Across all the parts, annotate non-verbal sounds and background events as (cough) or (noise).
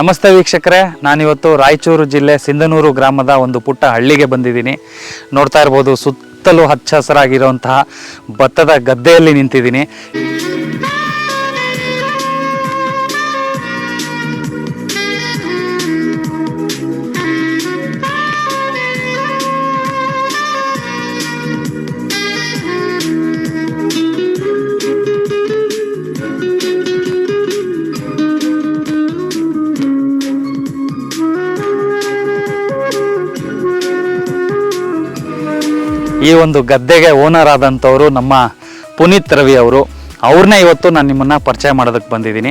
ನಮಸ್ತೆ ವೀಕ್ಷಕರೇ, ನಾನಿವತ್ತು ರಾಯಚೂರು ಜಿಲ್ಲೆ ಸಿಂಧನೂರು ಗ್ರಾಮದ ಒಂದು ಪುಟ್ಟ ಹಳ್ಳಿಗೆ ಬಂದಿದ್ದೀನಿ. ನೋಡ್ತಾ ಇರ್ಬೋದು ಸುತ್ತಲೂ ಹಚ್ಚ ಹಸಿರಾಗಿರುವಂತಹ ಭತ್ತದ ಗದ್ದೆಯಲ್ಲಿ ನಿಂತಿದ್ದೀನಿ. ಈ ಒಂದು ಗದ್ದೆಗೆ ಓನರ್ ಆದಂಥವರು ನಮ್ಮ ಪುನೀತ್ ರವಿ ಅವರು. ಅವ್ರನ್ನೇ ಇವತ್ತು ನಾನು ನಿಮ್ಮನ್ನು ಪರಿಚಯ ಮಾಡೋದಕ್ಕೆ ಬಂದಿದ್ದೀನಿ.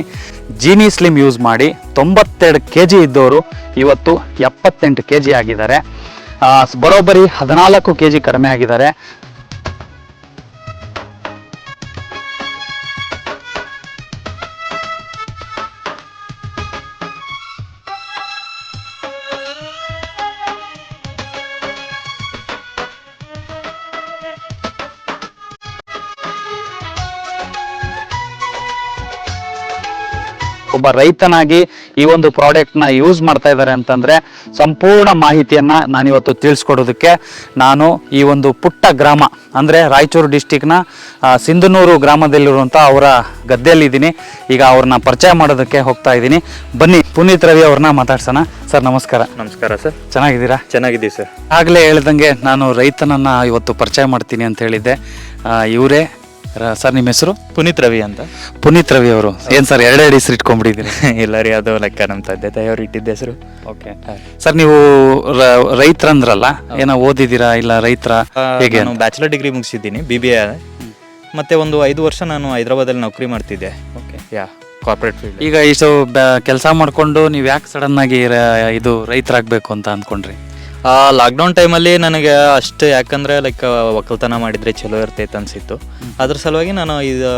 ಜೀನಿ ಸ್ಲಿಮ್ ಯೂಸ್ ಮಾಡಿ ತೊಂಬತ್ತೆರಡು ಕೆ ಜಿ ಇದ್ದವರು ಇವತ್ತು ಎಪ್ಪತ್ತೆಂಟು ಕೆ ಜಿ ಆಗಿದ್ದಾರೆ ಬರೋಬ್ಬರಿ ಹದಿನಾಲ್ಕು ಕೆ ಜಿ ಕಡಿಮೆ ಆಗಿದ್ದಾರೆ. ಒಬ್ಬ ರೈತನಾಗಿ ಈ ಒಂದು ಪ್ರಾಡಕ್ಟ್ನ ಯೂಸ್ ಮಾಡ್ತಾ ಇದ್ದಾರೆ ಅಂತಂದ್ರೆ ಸಂಪೂರ್ಣ ಮಾಹಿತಿಯನ್ನ ನಾನಿವತ್ತು ತಿಳಿಸ್ಕೊಡೋದಕ್ಕೆ ನಾನು ಈ ಒಂದು ಪುಟ್ಟ ಗ್ರಾಮ ಅಂದ್ರೆ ರಾಯಚೂರು ಡಿಸ್ಟಿಕ್ನ ಸಿಂಧನೂರು ಗ್ರಾಮದಲ್ಲಿರುವಂಥ ಅವರ ಗದ್ದೆಯಲ್ಲಿದ್ದೀನಿ. ಈಗ ಅವ್ರನ್ನ ಪರಿಚಯ ಮಾಡೋದಕ್ಕೆ ಹೋಗ್ತಾ ಇದ್ದೀನಿ. ಬನ್ನಿ ಪುನೀತ್ ರವಿ ಅವ್ರನ್ನ ಮಾತಾಡ್ಸೋಣ. ಸರ್ ನಮಸ್ಕಾರ. ನಮಸ್ಕಾರ ಸರ್. ಚೆನ್ನಾಗಿದ್ದೀರಾ? ಚೆನ್ನಾಗಿದ್ದೀವಿ ಸರ್. ಆಗಲೇ ಹೇಳ್ದಂಗೆ ನಾನು ರೈತನನ್ನ ಇವತ್ತು ಪರಿಚಯ ಮಾಡ್ತೀನಿ ಅಂತ ಹೇಳಿದ್ದೆ. ಇವರೇ ಸರ್ ನಿಮ್ಮ ಹೆಸರು? ಪುನೀತ್ ರವಿ ಅಂತ. ಪುನೀತ್ ರವಿ ಅವರು. ಏನ್ ಸರ್ ಎರಡೆರಡು ಹೆಸರು ಇಟ್ಕೊಂಡ್ಬಿಟ್ಟಿದ್ದೀರಿ? (laughs) ಇಲ್ಲ ರೀ ಅದು ಲೆಕ್ಕ ನಮ್ಮ ತಂದೆ ತಾಯಿಯವ್ರು ಇಟ್ಟಿದ್ದ ಹೆಸರು. ಓಕೆ ಸರ್ ನೀವು ರ- ರೈತರಂದ್ರಲ್ಲ ಏನೋ ಓದಿದ್ದೀರಾ ಇಲ್ಲ ರೈತರ? ಹೇಗೆ ನಾನು ಬ್ಯಾಚುಲರ್ ಡಿಗ್ರಿ ಮುಗಿಸಿದ್ದೀನಿ ಬಿ ಬಿ ಎ ಮತ್ತೆ ಒಂದು ಐದು ವರ್ಷ ನಾನು ಹೈದರಾಬಾದಲ್ಲಿ ನೌಕರಿ ಮಾಡ್ತಿದ್ದೆ. ಓಕೆ ಯಾ ಕಾರ್ಪೊರೇಟ್ ಫೀಲ್ಡ್ ಈಗ ಇಷ್ಟು ಕೆಲಸ ಮಾಡ್ಕೊಂಡು ನೀವು ಯಾಕೆ ಸಡನ್ ಆಗಿ ರ- ಇದು ರೈತರಾಗಬೇಕು ಅಂತ ಅಂದ್ಕೊಂಡ್ರಿ? ಲಾಕ್ಡೌನ್ ಟೈಮಲ್ಲಿ ನನಗೆ ಅಷ್ಟು ಯಾಕಂದ್ರೆ ಲೈಕ್ ಒಕ್ಕಲ್ತನ ಮಾಡಿದರೆ ಚಲೋ ಇರ್ತೈತೆ ಅನಿಸಿತ್ತು. ಅದ್ರ ಸಲುವಾಗಿ ನಾನು ಇದು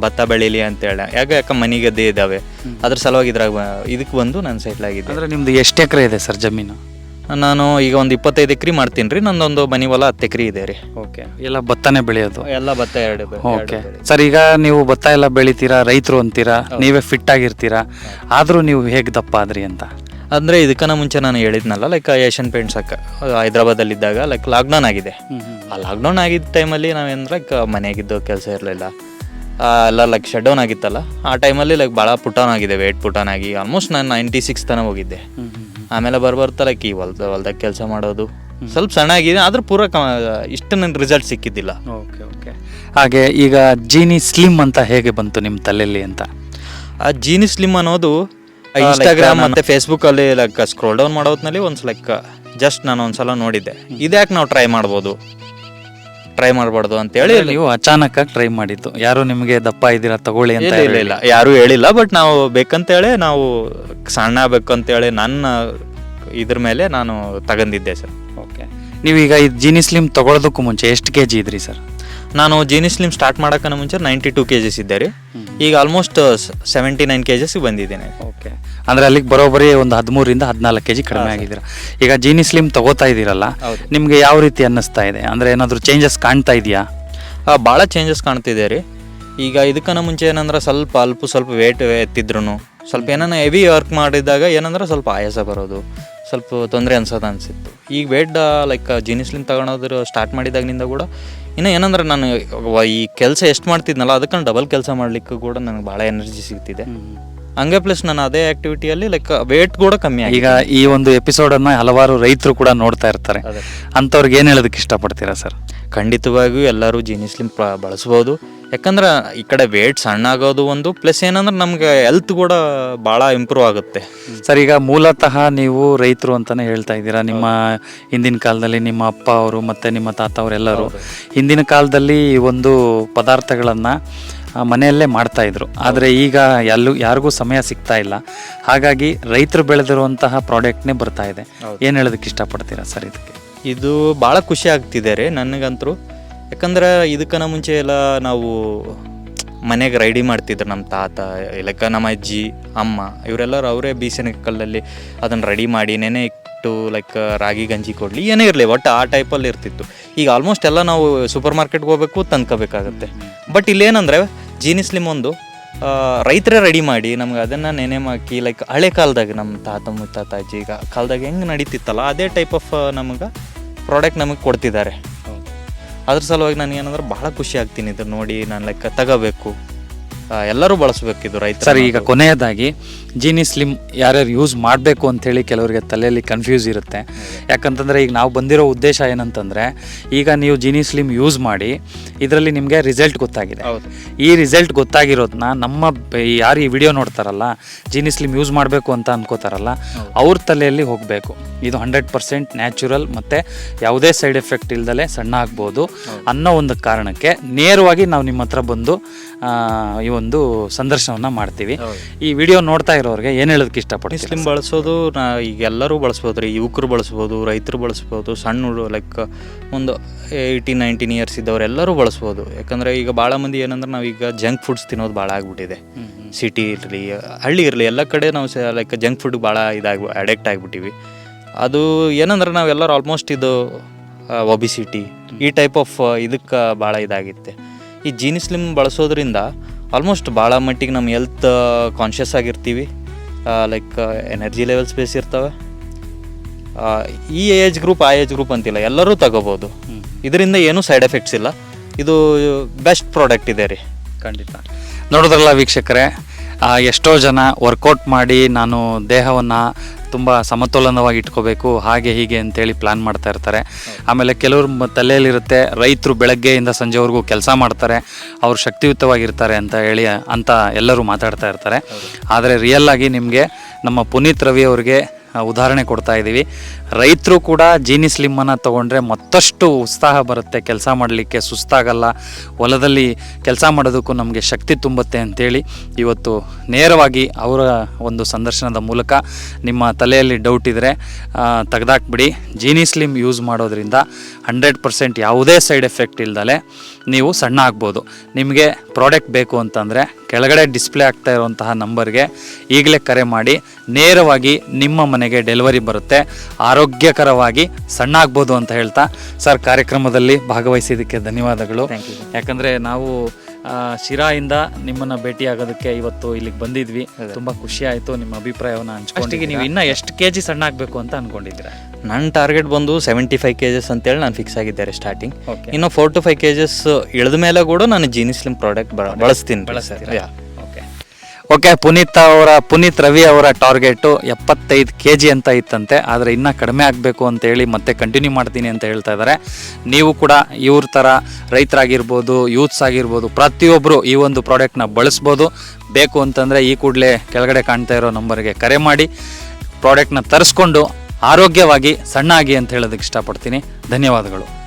ಭತ್ತ ಬೆಳೀಲಿ ಅಂತೇಳಿ ಯಾಕೆ ಯಾಕೆ ಮನೆ ಗದ್ದೆ ಇದ್ದಾವೆ ಅದ್ರ ಸಲುವಾಗಿ ಇದ್ರಾಗ ಇದಕ್ಕೆ ಬಂದು ನಾನು ಸೆಟ್ಲ್ ಆಗಿದ್ದೆ. ಅಂದ್ರೆ ನಿಮ್ದು ಎಷ್ಟು ಎಕರೆ ಇದೆ ಸರ್ ಜಮೀನು? ನಾನು ಈಗ ಒಂದು ಇಪ್ಪತ್ತೈದು ಎಕರೆ ಮಾಡ್ತೀನಿ ರೀ. ನಂದೊಂದು ಮನಿ ಹೊಲ ಹತ್ತು ಎಕರೆ ಇದೆ ರೀ. ಓಕೆ. ಎಲ್ಲ ಭತ್ತನೇ ಬೆಳೆಯೋದು? ಎಲ್ಲ ಭತ್ತ ಎರಡು ಬೆ- ಓಕೆ. ಬೆಳೆ. ಸರ್ ಈಗ ನೀವು ಭತ್ತ ಎಲ್ಲ ಬೆಳಿತೀರಾ ರೈತರು ಅಂತೀರಾ ನೀವೇ ಫಿಟ್ ಆಗಿರ್ತೀರಾ ಆದರೂ ನೀವು ಹೇಗೆ ದಪ್ಪ ಆದ್ರಿ ಅಂತ? ಅಂದ್ರೆ ಇದಕ್ಕನ ಮುಂಚೆ ನಾನು ಹೇಳಿದ್ನಲ್ಲ ಲೈಕ್ ಏಷ್ಯನ್ ಪೇಂಟ್ಸ್ ಅಕ್ಕ ಹೈದ್ರಾಬಾದಲ್ಲಿದ್ದಾಗ ಲೈಕ್ ಲಾಕ್ಡೌನ್ ಆಗಿದೆ. ಆ ಲಾಕ್ಡೌನ್ ಆಗಿದ್ದ ಟೈಮಲ್ಲಿ ನಾವೇನು ಲೈಕ್ ಮನೆಗಿದ್ದು ಕೆಲಸ ಇರಲಿಲ್ಲ. ಎಲ್ಲ ಲೈಕ್ ಶಟ್ ಡೌನ್ ಆಗಿತ್ತಲ್ಲ. ಆ ಟೈಮಲ್ಲಿ ಲೈಕ್ ಭಾಳ ಪುಟಾನ್ ಆಗಿದೆ ವೇಟ್ ಪುಟಾನ್ ಆಗಿ. ಆಲ್ಮೋಸ್ಟ್ ನಾನು ನೈಂಟಿ ಸಿಕ್ಸ್ ತನಕ ಹೋಗಿದ್ದೆ. ಆಮೇಲೆ ಬರ್ಬರ್ತಾ ಲೈಕ್ ಈ ಹೊಲ್ದ ಹೊಲ್ದಾಗ ಕೆಲಸ ಮಾಡೋದು. ಸ್ವಲ್ಪ ಸಣ್ಣ ಆಗಿದೆ ಆದ್ರೆ ಪೂರ ಇಷ್ಟು ನನ್ನ ರಿಸಲ್ಟ್ ಸಿಕ್ಕಿದ್ದಿಲ್ಲ. Okay okay. ಹಾಗೆ ಈಗ ಜೀನಿ ಸ್ಲಿಮ್ ಅಂತ ಹೇಗೆ ಬಂತು ನಿಮ್ಮ ತಲೆಯಲ್ಲಿ ಅಂತ? ಆ ಜೀನಿ ಸ್ಲಿಮ್ ಅನ್ನೋದು ಇನ್ಸ್ಟಾಗ್ರಾಮ್ ಮತ್ತೆ ಫೇಸ್ಬುಕ್ ಅಲ್ಲಿ ಲೈಕ್ ಸ್ಕ್ರೋಲ್ ಡೌನ್ ಮಾಡೋದ್ನಲ್ಲಿ ಒಂದ್ ಲೈಕ್ ಜಸ್ಟ್ ನಾನು ಒಂದ್ಸಲ ನೋಡಿದ್ದೆ. ಇದ್ಯಾಕೆ ನಾವು ಟ್ರೈ ಮಾಡ್ಬೋದು? ಟ್ರೈ ಮಾಡಬಾರ್ದು ಅಂತ ಹೇಳಿ ನೀವು ಅಚಾನಕ್ ಆಗಿ ಟ್ರೈ ಮಾಡಿದ್ದು. ಯಾರು ನಿಮಗೆ ದಪ್ಪ ಇದ್ದೀರಾ ತಗೊಳ್ಳಿ ಅಂತ ಹೇಳಿಲ್ಲ ಯಾರು ಹೇಳಿಲ್ಲ ಬಟ್ ನಾವು ಬೇಕಂತೇಳಿ ನಾವು ಸಣ್ಣ ಬೇಕಂತ ಅಂತೇಳಿ ನನ್ನ ಇದ್ರ ಮೇಲೆ ನಾನು ತಗೊಂಡಿದ್ದೆ ಸರ್ ಓಕೆ ನೀವೀಗ ಈ ಜೀನಿ ಸ್ಲಿಮ್ ತಗೊಳ್ಳೋದಕ್ಕೂ ಮುಂಚೆ ಎಷ್ಟು ಕೆ ಜಿ ಇದ್ರಿ ಸರ್ ನಾನು ಜೀನಿ ಸ್ಲಿಮ್ ಸ್ಟಾರ್ಟ್ ಮಾಡೋಕ್ಕನ ಮುಂಚೆ ನೈಂಟಿ ಟೂ ಕೆ ಜಿಸ್ ಇದ್ದೆ ರೀ ಈಗ ಆಲ್ಮೋಸ್ಟ್ ಸೆವೆಂಟಿ ನೈನ್ ಕೆ ಜಿಸ್ಗೆ ಬಂದಿದ್ದೇನೆ. ಓಕೆ. ಅಂದ್ರೆ ಅಲ್ಲಿಗೆ ಬರೋಬ್ಬರಿ ಒಂದು ಹದಿಮೂರಿಂದ ಹದಿನಾಲ್ಕು ಕೆ ಜಿ ಕಡಿಮೆ ಆಗಿದ್ದೀರ. ಈಗ ಜೀನಿ ಸ್ಲಿಮ್ ತಗೋತಾ ಇದ್ದೀರಲ್ಲ. ನಿಮಗೆ ಯಾವ ರೀತಿ ಅನ್ನಿಸ್ತಾ ಇದೆ? ಅಂದ್ರೆ ಏನಾದರೂ ಚೇಂಜಸ್ ಕಾಣ್ತಾ ಇದೆಯಾ? ಭಾಳ ಚೇಂಜಸ್ ಕಾಣ್ತಿದೆ ರೀ. ಈಗ ಇದಕ್ಕನ ಮುಂಚೆ ಏನಂದ್ರೆ ಸ್ವಲ್ಪ ಅಲ್ಪ ಸ್ವಲ್ಪ ವೇಟ್ ಎತ್ತಿದ್ರು ಸ್ವಲ್ಪ ಏನಾನ ಹೆವಿ ವರ್ಕ್ ಮಾಡಿದಾಗ ಏನಂದ್ರೆ ಸ್ವಲ್ಪ ಆಯಾಸ ಬರೋದು ಸ್ವಲ್ಪ ತೊಂದರೆ ಅನ್ಸೋದು ಅನಿಸಿತ್ತು. ಈಗ ವೆಡ್ ಲೈಕ್ ಜೀನ್ಸ್ಲಿಂದ ತಗೊಳೋದ್ರ ಸ್ಟಾರ್ಟ್ ಮಾಡಿದಾಗಿನಿಂದ ಕೂಡ ಇನ್ನು ಏನಂದ್ರೆ ನಾನು, ಈ ಕೆಲಸ ಎಷ್ಟು ಮಾಡ್ತಿದ್ನಲ್ಲ ಅದಕ್ಕೆ ಡಬಲ್ ಕೆಲಸ ಮಾಡ್ಲಿಕ್ಕೆ ಕೂಡ ನನಗೆ ಭಾಳ ಎನರ್ಜಿ ಸಿಗ್ತಿದೆ. ಹಂಗೆ ಪ್ಲಸ್ ನಾನು ಅದೇ ಆಕ್ಟಿವಿಟಿಯಲ್ಲಿ ಲೈಕ್ ವೇಟ್ ಕೂಡ ಕಮ್ಮಿ ಆಗಿದೆ. ಈಗ ಈ ಒಂದು ಎಪಿಸೋಡ್ ಅನ್ನ ಹಲವಾರು ರೈತರು ಕೂಡ ನೋಡ್ತಾ ಇರ್ತಾರೆ. ಅದೇ. ಅಂಥವ್ರಿಗೆ ಏನು ಹೇಳೋದಕ್ಕೆ ಇಷ್ಟಪಡ್ತೀರಾ ಸರ್ ಖಂಡಿತವಾಗಿಯೂ ಎಲ್ಲರೂ ಜೀನಿಸ್ಲಿಮ್ ಬಳಸ್ಬೋದು. ಯಾಕಂದ್ರೆ ಈ ಕಡೆ ವೇಟ್ ಸಣ್ಣ ಆಗೋದು ಒಂದು ಪ್ಲಸ್ ಏನಂದ್ರೆ ನಮ್ಗೆ ಹೆಲ್ತ್ ಕೂಡ ಭಾಳ ಇಂಪ್ರೂವ್ ಆಗುತ್ತೆ. ಸರ್ ಈಗ ಮೂಲತಃ ನೀವು ರೈತರು ಅಂತಾನೆ ಹೇಳ್ತಾ ಇದ್ದೀರಾ. ನಿಮ್ಮ ಹಿಂದಿನ ಕಾಲದಲ್ಲಿ ನಿಮ್ಮ ಅಪ್ಪ ಅವರು ಮತ್ತೆ ನಿಮ್ಮ ತಾತ ಅವರೆಲ್ಲರೂ ಹಿಂದಿನ ಕಾಲದಲ್ಲಿ ಈ ಒಂದು ಪದಾರ್ಥಗಳನ್ನ ಮನೆಯಲ್ಲೇ ಮಾಡ್ತಾ ಇದ್ರು. ಆದರೆ ಈಗ ಎಲ್ಲೂ ಯಾರಿಗೂ ಸಮಯ ಸಿಗ್ತಾ ಇಲ್ಲ. ಹಾಗಾಗಿ ರೈತರು ಬೆಳೆದಿರುವಂತಹ ಪ್ರಾಡಕ್ಟ್ನೇ ಬರ್ತಾ ಇದೆ. ಏನು ಹೇಳೋದಕ್ಕೆ ಇಷ್ಟಪಡ್ತೀರಾ ಸರ್ ಇದಕ್ಕೆ? ಇದು ಭಾಳ ಖುಷಿ ಆಗ್ತಿದೆ ರೀ ನನಗಂತರೂ. ಯಾಕಂದ್ರೆ ಇದಕ್ಕನ ಮುಂಚೆ ಎಲ್ಲ ನಾವು ಮನೆಗೆ ರೆಡಿ ಮಾಡ್ತಿದ್ರು ನಮ್ಮ ತಾತ ಇಲ್ಲಕ್ಕ ನಮ್ಮ ಅಜ್ಜಿ ಅಮ್ಮ ಇವರೆಲ್ಲರೂ ಅವರೇ ಬೀಸಿನ ಕಲ್ಲಲ್ಲಿ ಅದನ್ನು ರೆಡಿ ಮಾಡಿ ನೆನೆ ಇಟ್ಟು ಲೈಕ್ ರಾಗಿ ಗಂಜಿ ಕೊಡಲಿ ಏನೇ ಇರಲಿ ಒಟ್ಟು ಆ ಟೈಪಲ್ಲಿ ಇರ್ತಿತ್ತು. ಈಗ ಆಲ್ಮೋಸ್ಟ್ ಎಲ್ಲ ನಾವು ಸೂಪರ್ ಮಾರ್ಕೆಟ್ಗೆ ಹೋಗ್ಬೇಕು ತಂದ್ಕೋಬೇಕಾಗತ್ತೆ. ಬಟ್ ಇಲ್ಲೇನಂದ್ರೆ ಜೀನಿ ಸ್ಲಿಮ್ ಒಂದು ರೈತರೇ ರೆಡಿ ಮಾಡಿ ನಮ್ಗೆ ಅದನ್ನು ನೆನೆ ಹಾಕಿ ಲೈಕ್ ಹಳೆ ಕಾಲದಾಗ ನಮ್ಮ ತಾತ ಮುತ್ತಾತ ಅಜ್ಜಿ ಈಗ ಕಾಲದಾಗ ಹೆಂಗೆ ನಡೀತಿತ್ತಲ್ಲ ಅದೇ ಟೈಪ್ ಆಫ್ ನಮಗೆ ಪ್ರಾಡಕ್ಟ್ ನಮಗೆ ಕೊಡ್ತಿದ್ದಾರೆ. ಅದ್ರ ಸಲುವಾಗಿ ನಾನು ಏನಂದ್ರೆ ಭಾಳ ಖುಷಿ ಆಗ್ತೀನಿ ಇದು ನೋಡಿ ನಾನು ಲೈಕ್ ತಗೋಬೇಕು. ಆ, ಎಲ್ಲರೂ ಬಳಸಬೇಕು ಇದು ರೈತ ಸರ್ ಈಗ ಕೊನೆಯದಾಗಿ ಜೀನಿ ಸ್ಲಿಮ್ ಯಾರ್ಯಾರು ಯೂಸ್ ಮಾಡಬೇಕು ಅಂಥೇಳಿ ಕೆಲವರಿಗೆ ತಲೆಯಲ್ಲಿ ಕನ್ಫ್ಯೂಸ್ ಇರುತ್ತೆ. ಯಾಕಂತಂದರೆ ಈಗ ನಾವು ಬಂದಿರೋ ಉದ್ದೇಶ ಏನಂತಂದರೆ ಈಗ ನೀವು ಜೀನಿ ಸ್ಲಿಮ್ ಯೂಸ್ ಮಾಡಿ ಇದರಲ್ಲಿ ನಿಮಗೆ ರಿಸಲ್ಟ್ ಗೊತ್ತಾಗಿದೆ. ಹೌದು. ಈ ರಿಸಲ್ಟ್ ಗೊತ್ತಾಗಿರೋದನ್ನ ನಮ್ಮ ಬ- ಯಾರು ಈ ವಿಡಿಯೋ ನೋಡ್ತಾರಲ್ಲ ಜೀನಿ ಸ್ಲಿಮ್ ಯೂಸ್ ಮಾಡಬೇಕು ಅಂತ ಅನ್ಕೋತಾರಲ್ಲ ಅವ್ರ ತಲೆಯಲ್ಲಿ ಹೋಗಬೇಕು. ಇದು ಹಂಡ್ರೆಡ್ ಪರ್ಸೆಂಟ್ ನ್ಯಾಚುರಲ್ ಮತ್ತು ಯಾವುದೇ ಸೈಡ್ ಎಫೆಕ್ಟ್ ಇಲ್ದಲೆ ಸಣ್ಣ ಆಗ್ಬೋದು ಅನ್ನೋ ಒಂದು ಕಾರಣಕ್ಕೆ ನೇರವಾಗಿ ನಾವು ನಿಮ್ಮ ಹತ್ರ ಬಂದು ಆ, ಈ ಒಂದು ಸಂದರ್ಶನವನ್ನ ಮಾಡ್ತೀವಿ. ಈ ವಿಡಿಯೋ ನೋಡ್ತಾ ಇರೋರಿಗೆ ಏನು ಹೇಳೋದಕ್ಕೆ ಇಷ್ಟಪಡ್ತೀವಿ ಸ್ಲಿಮ್ ಬಳಸೋದು ನಾ ಈಗ ಎಲ್ಲರೂ ಬಳಸ್ಬೋದು ರೀ ಯುವಕರು ಬಳಸ್ಬೋದು ರೈತರು ಬಳಸ್ಬೋದು ಸಣ್ಣ ಲೈಕ್ ಒಂದು ಏಯ್ಟೀನ್ ನೈನ್ಟೀನ್ ಇಯರ್ಸ್ ಇದ್ದವ್ರು ಎಲ್ಲರೂ ಬಳಸ್ಬೋದು. ಯಾಕಂದ್ರೆ ಈಗ ಭಾಳ ಮಂದಿ ಏನಂದ್ರೆ ನಾವೀಗ ಜಂಕ್ ಫುಡ್ಸ್ ತಿನ್ನೋದು ಭಾಳ ಆಗ್ಬಿಟ್ಟಿದೆ. ಸಿಟಿ ಇರಲಿ ಹಳ್ಳಿ ಇರಲಿ ಎಲ್ಲ ಕಡೆ ನಾವು ಲೈಕ್ ಜಂಕ್ ಫುಡ್ ಭಾಳ ಇದಾಗಿ ಅಡಿಕ್ಟ್ ಆಗಿಬಿಟ್ಟಿವಿ. ಅದು ಏನಂದ್ರೆ ನಾವೆಲ್ಲರೂ ಆಲ್ಮೋಸ್ಟ್ ಇದು ಒಬಿಸಿಟಿ ಈ ಟೈಪ್ ಆಫ್ ಇದಕ್ಕೆ ಭಾಳ ಇದಾಗಿತ್ತೆ. ಈ ಜೀನಿ ಸ್ಲಿಮ್ ಬಳಸೋದ್ರಿಂದ ಆಲ್ಮೋಸ್ಟ್ ಭಾಳ ಮಟ್ಟಿಗೆ ನಮ್ಮ ಹೆಲ್ತ್ ಕಾನ್ಷಿಯಸ್ ಆಗಿರ್ತೀವಿ. ಲೈಕ್ ಎನರ್ಜಿ ಲೆವೆಲ್ಸ್ ಬೇಸ್ ಇರ್ತವೆ. ಈ ಏಜ್ ಗ್ರೂಪ್ ಆ ಏಜ್ ಗ್ರೂಪ್ ಅಂತಿಲ್ಲ ಎಲ್ಲರೂ ತಗೋಬೋದು. ಇದರಿಂದ ಏನೂ ಸೈಡ್ ಎಫೆಕ್ಟ್ಸ್ ಇಲ್ಲ. ಇದು ಬೆಸ್ಟ್ ಪ್ರಾಡಕ್ಟ್ ಇದೆ ರೀ. ಖಂಡಿತ. ನೋಡೋದ್ರಲ್ಲ ವೀಕ್ಷಕರೇ ಎಷ್ಟೋ ಜನ ವರ್ಕೌಟ್ ಮಾಡಿ ನಾನು ದೇಹವನ್ನು ತುಂಬ ಸಮತೋಲನವಾಗಿ ಇಟ್ಕೋಬೇಕು ಹಾಗೆ ಹೀಗೆ ಅಂತೇಳಿ ಪ್ಲ್ಯಾನ್ ಮಾಡ್ತಾ ಇರ್ತಾರೆ. ಆಮೇಲೆ ಕೆಲವರು ತಲೆಯಲ್ಲಿರುತ್ತೆ ರೈತರು ಬೆಳಗ್ಗೆಯಿಂದ ಸಂಜೆವರೆಗೂ ಕೆಲಸ ಮಾಡ್ತಾರೆ ಅವರು ಶಕ್ತಿಯುತವಾಗಿರ್ತಾರೆ ಅಂತ ಹೇಳಿ ಅಂತ ಎಲ್ಲರೂ ಮಾತಾಡ್ತಾ ಇರ್ತಾರೆ. ಆದರೆ ರಿಯಲ್ ಆಗಿ ನಿಮಗೆ ನಮ್ಮ ಪುನೀತ್ ರವಿ ಅವ್ರಿಗೆ ಉದಾಹರಣೆ ಕೊಡ್ತಾ ಇದ್ದೀವಿ ರೈತರು ಕೂಡ ಜೀನಿ ಸ್ಲಿಮ್ಮನ್ನು ತೊಗೊಂಡ್ರೆ ಮತ್ತಷ್ಟು ಉತ್ಸಾಹ ಬರುತ್ತೆ. ಕೆಲಸ ಮಾಡಲಿಕ್ಕೆ ಸುಸ್ತಾಗಲ್ಲ. ಹೊಲದಲ್ಲಿ ಕೆಲಸ ಮಾಡೋದಕ್ಕೂ ನಮಗೆ ಶಕ್ತಿ ತುಂಬುತ್ತೆ ಅಂತೇಳಿ ಇವತ್ತು ನೇರವಾಗಿ ಅವರ ಒಂದು ಸಂದರ್ಶನದ ಮೂಲಕ ನಿಮ್ಮ ತಲೆಯಲ್ಲಿ ಡೌಟ್ ಇದ್ದರೆ ತೆಗೆದಾಕ್ಬಿಡಿ. ಜೀನಿ ಸ್ಲಿಮ್ ಯೂಸ್ ಮಾಡೋದ್ರಿಂದ ಹಂಡ್ರೆಡ್ ಪರ್ಸೆಂಟ್ ಯಾವುದೇ ಸೈಡ್ ಎಫೆಕ್ಟ್ ಇಲ್ದಲೆ ನೀವು ಸಣ್ಣ ಆಗ್ಬೋದು. ನಿಮಗೆ ಪ್ರಾಡಕ್ಟ್ ಬೇಕು ಅಂತಂದರೆ ಕೆಳಗಡೆ ಡಿಸ್ಪ್ಲೇ ಆಗ್ತಾ ಇರುವಂತಹ ನಂಬರ್ಗೆ ಈಗಲೇ ಕರೆ ಮಾಡಿ ನೇರವಾಗಿ ನಿಮ್ಮ ಮನೆಗೆ ಡೆಲಿವರಿ ಬರುತ್ತೆ. ಆರೋಗ್ಯಕರವಾಗಿ ಸಣ್ಣ ಆಗ್ಬೋದು ಅಂತ ಹೇಳ್ತಾ ಸರ್ ಕಾರ್ಯಕ್ರಮದಲ್ಲಿ ಭಾಗವಹಿಸಿದ್ದಕ್ಕೆ ಧನ್ಯವಾದಗಳು. ಯಾಕಂದರೆ ನಾವು ಶಿರಾಯಿಂದ ನಿಮ್ಮನ್ನು ಭೇಟಿ ಆಗೋದಕ್ಕೆ ಇವತ್ತು ಇಲ್ಲಿಗೆ ಬಂದಿದ್ವಿ. ತುಂಬ ಖುಷಿ ಆಯ್ತು ನಿಮ್ಮ ಅಭಿಪ್ರಾಯವನ್ನು ಹಂಚ್ಕೊಂಡಿಗೆ ನೀವು ಇನ್ನೂ ಎಷ್ಟು ಕೆ ಜಿ ಸಣ್ಣ ಆಗಬೇಕು ಅಂತ ಅನ್ಕೊಂಡಿದ್ದೀರಾ? ನನ್ನ ಟಾರ್ಗೆಟ್ ಬಂದು ಸೆವೆಂಟಿ ಫೈವ್ ಕೆ ಜಸ್ ಅಂತೇಳಿ ನಾನು ಫಿಕ್ಸ್ ಆಗಿದ್ದಾರೆ ಸ್ಟಾರ್ಟಿಂಗ್. ಇನ್ನು ಫೋರ್ ಟು ಫೈವ್ ಕೆ ಜಸ್ ಇಳಿದ ಮೇಲೆ ಕೂಡ ನಾನು ಜೀನಿ ಸ್ಲಿಮ್ ಪ್ರಾಡಕ್ಟ್ ಬಳಸ್ತೀನಿ. ಬಳಸ್ತೀರಾ? ಯಾ ಓಕೆ ಓಕೆ ಪುನೀತ್ ಅವರ ಪುನೀತ್ ರವಿ ಅವರ ಟಾರ್ಗೆಟು ಎಪ್ಪತ್ತೈದು ಕೆ ಜಿ ಅಂತ ಇತ್ತಂತೆ. ಆದರೆ ಇನ್ನೂ ಕಡಿಮೆ ಆಗಬೇಕು ಅಂತ ಹೇಳಿ ಮತ್ತೆ ಕಂಟಿನ್ಯೂ ಮಾಡ್ತೀನಿ ಅಂತ ಹೇಳ್ತಾ ಇದ್ದಾರೆ. ನೀವು ಕೂಡ ಇವ್ರ ಥರ ರೈತರಾಗಿರ್ಬೋದು ಯೂತ್ಸ್ ಆಗಿರ್ಬೋದು ಪ್ರತಿಯೊಬ್ಬರು ಈ ಒಂದು ಪ್ರಾಡಕ್ಟ್ನ ಬಳಸ್ಬೋದು. ಬೇಕು ಅಂತಂದರೆ ಈ ಕೂಡಲೇ ಕೆಳಗಡೆ ಕಾಣ್ತಾ ಇರೋ ನಂಬರ್ಗೆ ಕರೆ ಮಾಡಿ. ಪ್ರಾಡಕ್ಟ್ನ ತರಿಸ್ಕೊಂಡು ಆರೋಗ್ಯವಾಗಿ ಸಣ್ಣ ಆಗಿ ಅಂತ ಹೇಳೋದಕ್ಕೆ ಇಷ್ಟಪಡ್ತೀನಿ. ಧನ್ಯವಾದಗಳು.